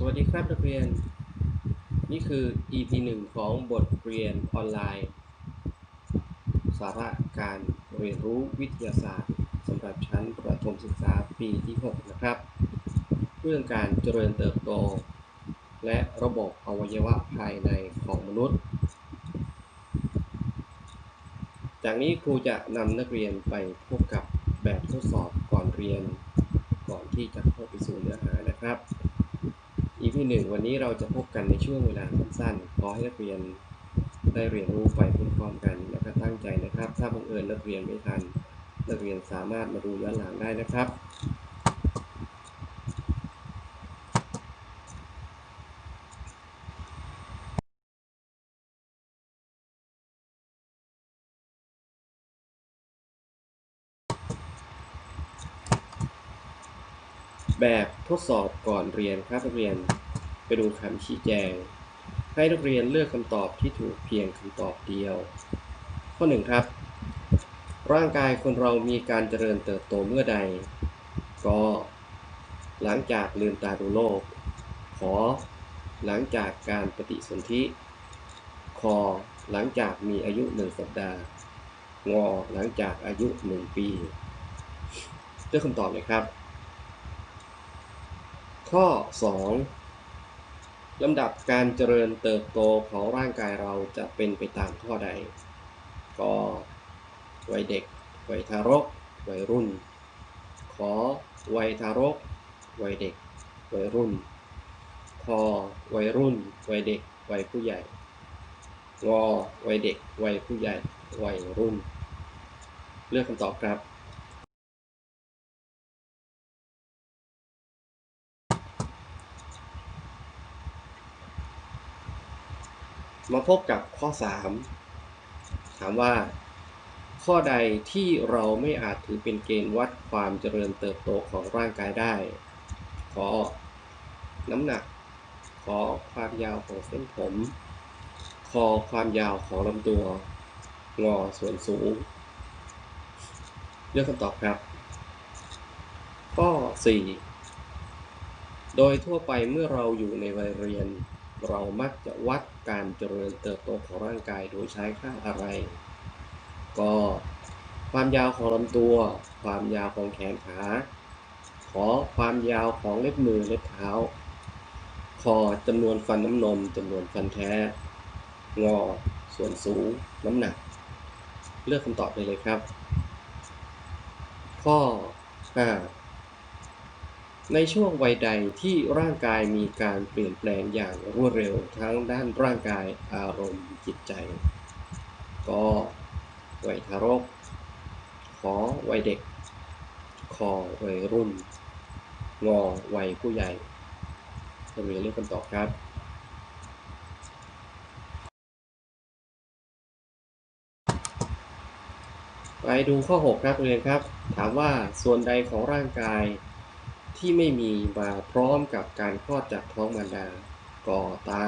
สวัสดีครับนักเรียน นี่คือ EP 1 ของบทเรียนออนไลน์ สาระการเรียนรู้วิทยาศาสตร์สำหรับชั้นประถมศึกษาปีที่ 6 นะครับ เรื่องการเจริญเติบโต และระบบอวัยวะภายในของมนุษย์ จากนี้ครูจะนำนักเรียนไปพบกับแบบทดสอบก่อนเรียน ก่อนที่จะเข้าไปสู่เนื้อหานะครับ EP หนึ่งวันนี้เราจะพบกันในช่วงเวลาสั้นๆขอให้นักเรียนได้เรียนรู้ไปพร้อมๆกันแล้วก็ตั้งใจนะครับ ถ้าบังเอิญนักเรียนไม่ทัน นักเรียนสามารถมาดูย้อนหลังได้นะครับ แบบทดสอบก่อนเรียนครับนักเรียน ไปดูคำชี้แจง ให้นักเรียนเลือกคำตอบที่ถูกเพียงคำตอบเดียว ข้อหนึ่งครับ ร่างกายคนเรามีการเจริญเติบโตเมื่อใด ก็ หลังจากลืมตาดูโลก ขอ หลังจากการปฏิสนธิ คอ หลังจากมีอายุหนึ่งสัปดาห์ งอ หลังจากอายุหนึ่งปี เลือกคำตอบเลยครับ ข้อ 2 ลำดับการเจริญเติบโตของร่างกายเราจะเป็นไปตามข้อใด ก็วัยเด็ก วัยทารก วัยรุ่น ขอวัยทารก วัยเด็ก วัยรุ่นพอวัยรุ่น วัยเด็ก วัยผู้ใหญ่งอวัยเด็ก วัยผู้ใหญ่ วัยรุ่น เลือกคำตอบครับ มาพบกับข้อ 3 ถามว่า ข้อใดที่เราไม่อาจถือเป็นเกณฑ์วัดความเจริญเติบโตของร่างกายได้ ขอ น้ำหนัก ขอความยาวของเส้นผม คอความยาวของลำตัว งอส่วนสูง เลือกคำตอบครับ ข้อ 4 โดยทั่วไปเมื่อเราอยู่ในวัยเรียน เรามักจะวัดการเจริญเติบโตของร่างกายโดยใช้ค่าอะไร ก็ความยาวของลำตัว ความยาวของแขนขา ขอความยาวของเล็บมือเล็บเท้า คอจำนวนฟันน้ำนมจำนวนฟันแท้ งอ ส่วนสูง น้ำหนัก เลือกคำตอบไปเลยครับ ข้อ5 ในช่วงวัยใดที่ร่างกายมีการเปลี่ยนแปลงอย่างรวดเร็วทั้งด้านร่างกายอารมณ์จิตใจ ก็วัยทารก ขอวัยเด็ก คอวัยรุ่น งอวัยผู้ใหญ่จะมีเลือกคำตอบครับไปดูข้อ 6 ครับเรียนครับ ถามว่าส่วนใดของร่างกาย ที่ไม่มีมาพร้อมกับการคลอดจากท้องมารดาก่อตา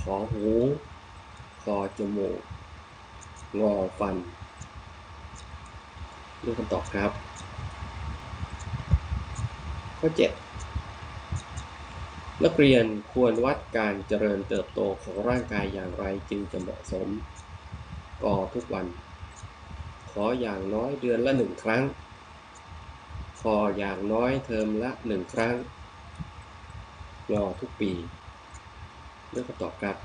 ขอหู คอจมูก งอฟันเลือกคำตอบครับ ข้อ 7 นักเรียนควรวัดการเจริญเติบโตของร่างกายอย่างไรจึงจะเหมาะสมก่อทุกวัน ขออย่างน้อยเดือนละหนึ่งครั้ง พออย่างน้อยเทอมละหนึ่งครั้งงอทุกปีเลือกคำตอบครับ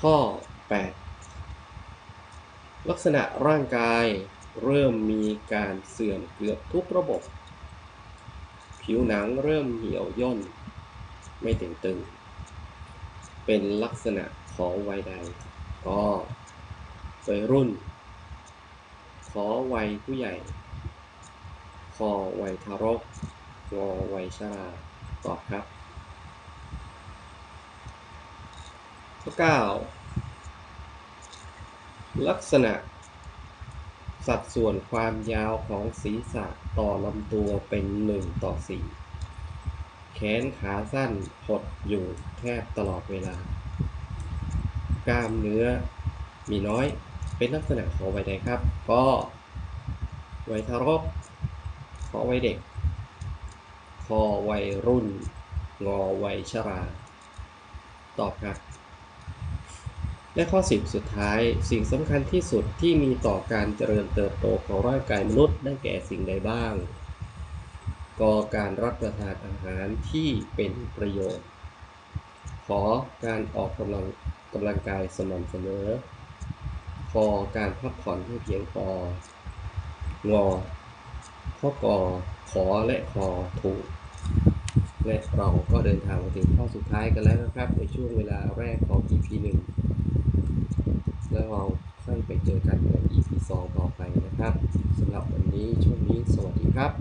ข้อ 8 ลักษณะร่างกายเริ่มมีการเสื่อมเกือบทุกระบบ ผิวหนังเริ่มเหี่ยวย่น ไม่เต่งตึง เป็นลักษณะของวัยใดก็ วัยรุ่น ขอวัยผู้ใหญ่ คอวัยทารกงอวัยชรา ตอบครับ ข้อ 9 ลักษณะ สัดส่วนความยาวของศีรษะต่อลำตัวเป็น 1 ต่อ 4 แขนขาสั้นหดอยู่แทบตลอดเวลา กล้ามเนื้อมีน้อย เป็นลักษณะของวัยใดครับ ก็วัยทารกขอวัยเด็กคอวัยรุ่น งอวัยชรา ตอบครับ และข้อ10สุดท้าย สิ่งสำคัญที่สุดที่มีต่อการเจริญเติบโตของร่างกายมนุษย์ได้แก่สิ่งใดบ้าง ก็การรับประทานอาหารที่เป็นประโยชน์ ขอการออกกำลังกำลังกายสม่ำเสมอ คอการพักผ่อนให้เพียงพองอข้อกอขอและคอถูกและเราก็เดินทางมาถึงข้อสุดท้ายกันแล้วนะครับ ในช่วงเวลาแรกของ EP 1 แล้วเราค่อยไปเจอกันใน EP 2 ต่อไปนะครับสำหรับวันนี้ช่วงนี้สวัสดีครับ